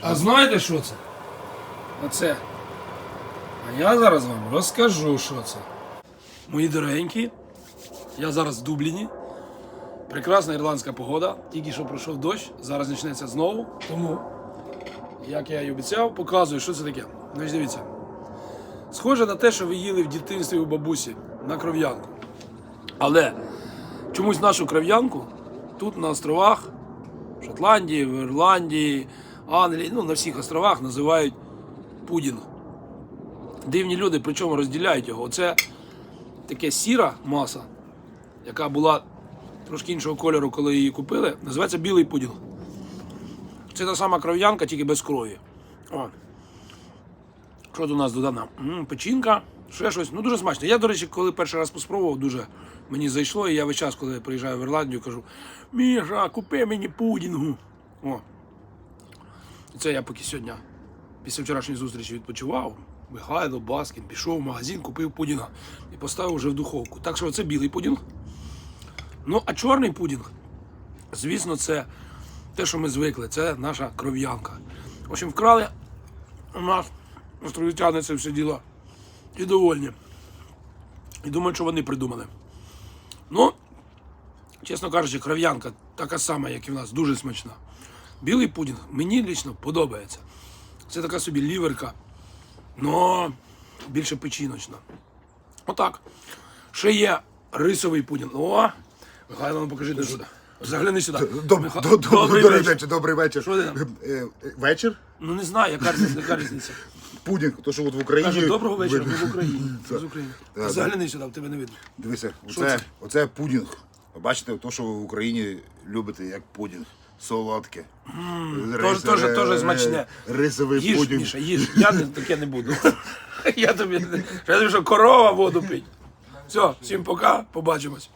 А знаєте, що це? Оце. А я зараз вам розкажу, що це. Мої дорогенькі, я зараз в Дубліні. Прекрасна ірландська погода. Тільки що пройшов дощ, зараз почнеться знову. Тому, як я і обіцяв, показую, що це таке. Значить, дивіться. Схоже на те, що ви їли в дитинстві у бабусі на кров'янку. Але чомусь нашу кров'янку тут на островах, в Шотландії, в Ірландії, Англії, ну на всіх островах називають пудінг. Дивні люди, причому розділяють його. Це таке сіра маса, яка була трошки іншого кольору, коли її купили, називається білий пудінг. Це та сама кров'янка, тільки без крові. О. Що у нас додано? М, Печінка, ще щось. Ну дуже смачно. Я, до речі, коли перший раз поспробував, дуже мені зайшло. І я весь час, коли приїжджаю в Ірландію, кажу: Міша, купи мені пудінгу. О. І це я поки сьогодні, після вчорашньої зустрічі відпочивав. Михайло Баскін пішов в магазин, купив пудінга і поставив вже в духовку. Так що це білий пудінг. Ну, а чорний пудінг, звісно, це те, що ми звикли, це наша кров'янка. В общем, вкрали у нас островітяни це все діло і довольні. І думають, що вони придумали. Ну, чесно кажучи, кров'янка така сама, як і в нас, дуже смачна. Білий пудінг мені лічно подобається. Це така собі ліверка, но більше печіночна. Отак. Ще є рисовий пудінг. О, Михайло, ну покажи де сюди. Загляни сюди. Доб- Миха- до- до- Добрий вечір. вечір, добрий вечір. Що ти там? Е, Вечір? Ну не знаю, яка різниця, яка різниця. Пудінг, то що от в Україні. Каже, доброго вечора, ми в Україні. З України. Загляни сюди, в тебе не видно. Дивися, оце, оце пудінг. Бачите, то, що ви в Україні любите як пудінг. Солодке. Тоже, тоже, тоже смачне. Рисовий Їж, пудінг. Міша, їж. Я не, таке не буду. Я тобі, я тобі що корова воду пить. Все, всім пока, побачимось.